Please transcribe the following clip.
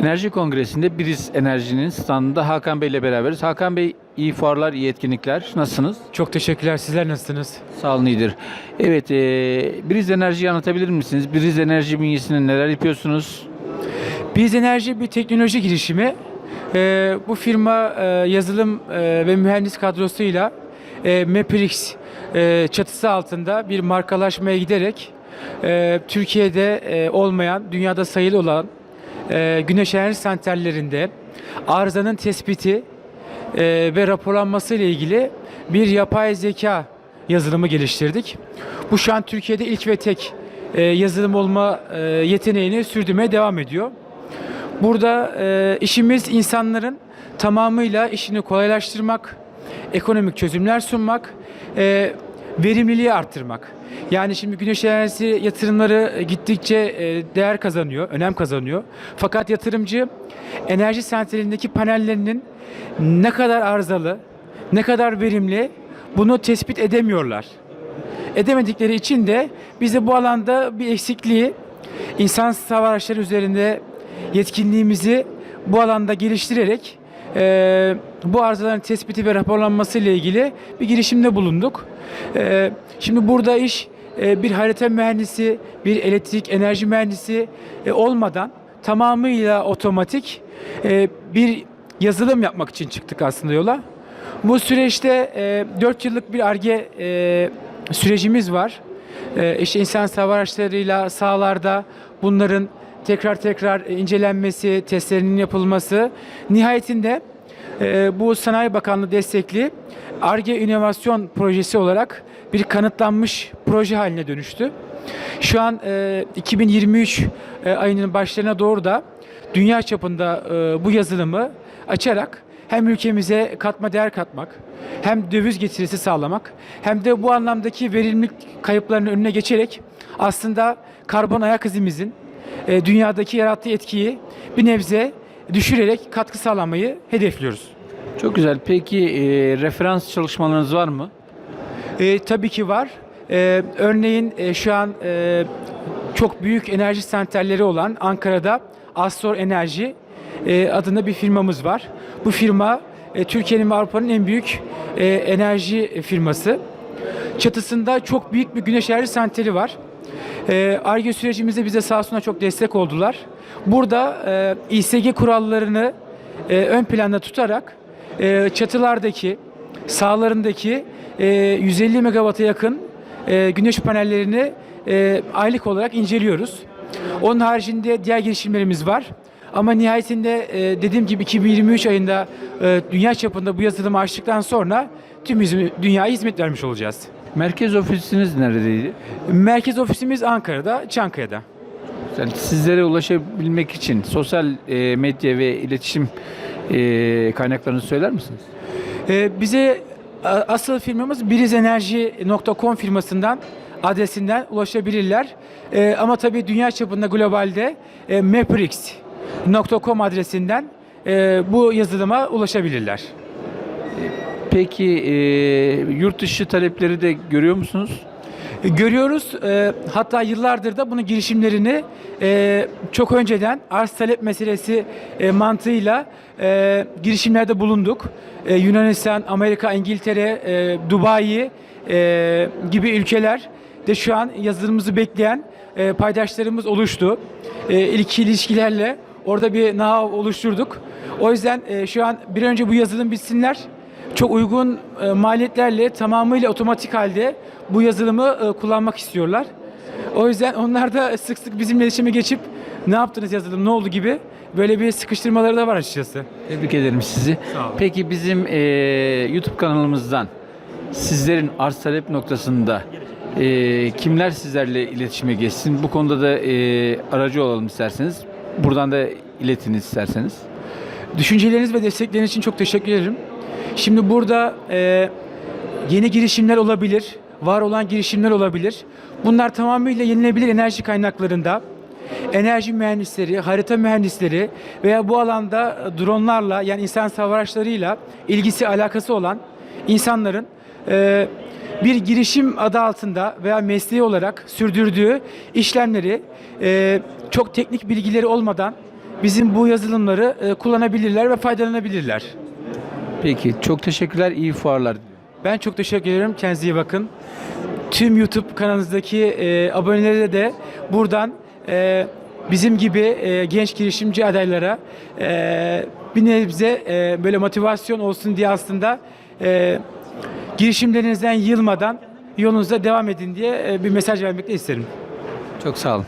Enerji Kongresi'nde Biriz Enerji'nin standında Hakan Bey ile beraberiz. Hakan Bey iyi fuarlar, iyi etkinlikler. Nasılsınız? Çok teşekkürler. Sizler nasılsınız? Sağ olun iyidir. Evet, e, Biriz Enerji'yi anlatabilir misiniz? Biriz Enerji bünyesinde neler yapıyorsunuz? Biz Enerji bir teknoloji girişimi. Ee, bu firma e, yazılım e, ve mühendis kadrosuyla e, Maprix e, çatısı altında bir markalaşmaya giderek e, Türkiye'de e, olmayan, dünyada sayılı olan e, güneş enerji santrallerinde arızanın tespiti e, ve raporlanması ile ilgili bir yapay zeka yazılımı geliştirdik. Bu şu an Türkiye'de ilk ve tek e, yazılım olma e, yeteneğini sürdürmeye devam ediyor. Burada e, işimiz insanların tamamıyla işini kolaylaştırmak, ekonomik çözümler sunmak, e, verimliliği arttırmak. Yani şimdi güneş enerjisi yatırımları gittikçe e, değer kazanıyor, önem kazanıyor. Fakat yatırımcı enerji santralindeki panellerinin ne kadar arızalı, ne kadar verimli bunu tespit edemiyorlar. Edemedikleri için de biz de bu alanda bir eksikliği insan hava araçları üzerinde yetkinliğimizi bu alanda geliştirerek e, bu arızaların tespiti ve raporlanması ile ilgili bir girişimde bulunduk. E, şimdi burada iş e, bir harita mühendisi, bir elektrik enerji mühendisi e, olmadan tamamıyla otomatik e, bir yazılım yapmak için çıktık aslında yola. Bu süreçte e, 4 yıllık bir ARGE sürecimiz var. E, işte insan hava araçlarıyla sahalarda bunların tekrar tekrar incelenmesi, testlerinin yapılması. Nihayetinde bu Sanayi Bakanlığı destekli ARGE inovasyon projesi olarak bir kanıtlanmış proje haline dönüştü. Şu an e, 2023 e, ayının başlarına doğru da dünya çapında e, bu yazılımı açarak hem ülkemize katma değer katmak, hem döviz getirisi sağlamak, hem de bu anlamdaki verimlilik kayıplarının önüne geçerek aslında karbon ayak izimizin e, dünyadaki yarattığı etkiyi bir nebze düşürerek katkı sağlamayı hedefliyoruz. Çok güzel. Peki e, referans çalışmalarınız var mı? E, tabii ki var. E, örneğin e, şu an e, çok büyük enerji santralleri olan Ankara'da Astor Enerji e, adında bir firmamız var. Bu firma e, Türkiye'nin ve Avrupa'nın en büyük e, enerji firması. Çatısında çok büyük bir güneş enerji santrali var. Arge sürecimizde bize sağ olsunlar çok destek oldular. Burada e, İSG kurallarını e, ön planda tutarak e, çatılardaki, sahalarındaki e, 150 megawata yakın e, güneş panellerini e, aylık olarak inceliyoruz. Onun haricinde diğer girişimlerimiz var. Ama nihayetinde e, dediğim gibi 2023 ayında e, dünya çapında bu yazılımı açtıktan sonra tüm hizmet, dünyaya hizmet vermiş olacağız. Merkez ofisiniz neredeydi? Merkez ofisimiz Ankara'da, Çankaya'da. Yani sizlere ulaşabilmek için sosyal e, medya ve iletişim e, kaynaklarını söyler misiniz? E, bize a- asıl firmamız birizenerji.com firmasından adresinden ulaşabilirler. E, ama tabii dünya çapında globalde e, maprix.com adresinden e, bu yazılıma ulaşabilirler. Peki e, yurt dışı talepleri de görüyor musunuz? E, Görüyoruz e, hatta yıllardır da bunun girişimlerini e, çok önceden arz talep meselesi e, mantığıyla e, girişimlerde bulunduk. E, Yunanistan, Amerika, İngiltere, e, Dubai e, gibi ülkeler de şu an yazılımımızı bekleyen e, paydaşlarımız oluştu. E, ilk ilişkilerle orada bir nav oluşturduk. O yüzden e, şu an bir önce bu yazılım bitsinler çok uygun e, maliyetlerle tamamıyla otomatik halde bu yazılımı e, kullanmak istiyorlar. O yüzden onlar da sık sık bizimle iletişime geçip ne yaptınız yazılım ne oldu gibi böyle bir sıkıştırmaları da var açıkçası. Tebrik ederim sizi. Sağ olun. Peki bizim e, YouTube kanalımızdan sizlerin arz talep noktasında e, kimler sizlerle iletişime geçsin? Bu konuda da e, aracı olalım isterseniz. Buradan da iletiniz isterseniz. Düşünceleriniz ve destekleriniz için çok teşekkür ederim. Şimdi burada e, yeni girişimler olabilir, var olan girişimler olabilir. Bunlar tamamıyla yenilebilir enerji kaynaklarında enerji mühendisleri, harita mühendisleri veya bu alanda dronlarla yani insan hava araçlarıyla ilgisi alakası olan insanların e, bir girişim adı altında veya mesleği olarak sürdürdüğü işlemleri e, çok teknik bilgileri olmadan bizim bu yazılımları e, kullanabilirler ve faydalanabilirler. Peki çok teşekkürler. İyi fuarlar. Ben çok teşekkür ederim. Kendinize iyi bakın. Tüm YouTube kanalınızdaki e, abonelere de buradan e, bizim gibi e, genç girişimci adaylara e, bir nebze e, böyle motivasyon olsun diye aslında e, girişimlerinizden yılmadan yolunuza devam edin diye e, bir mesaj vermek de isterim. Çok sağ olun.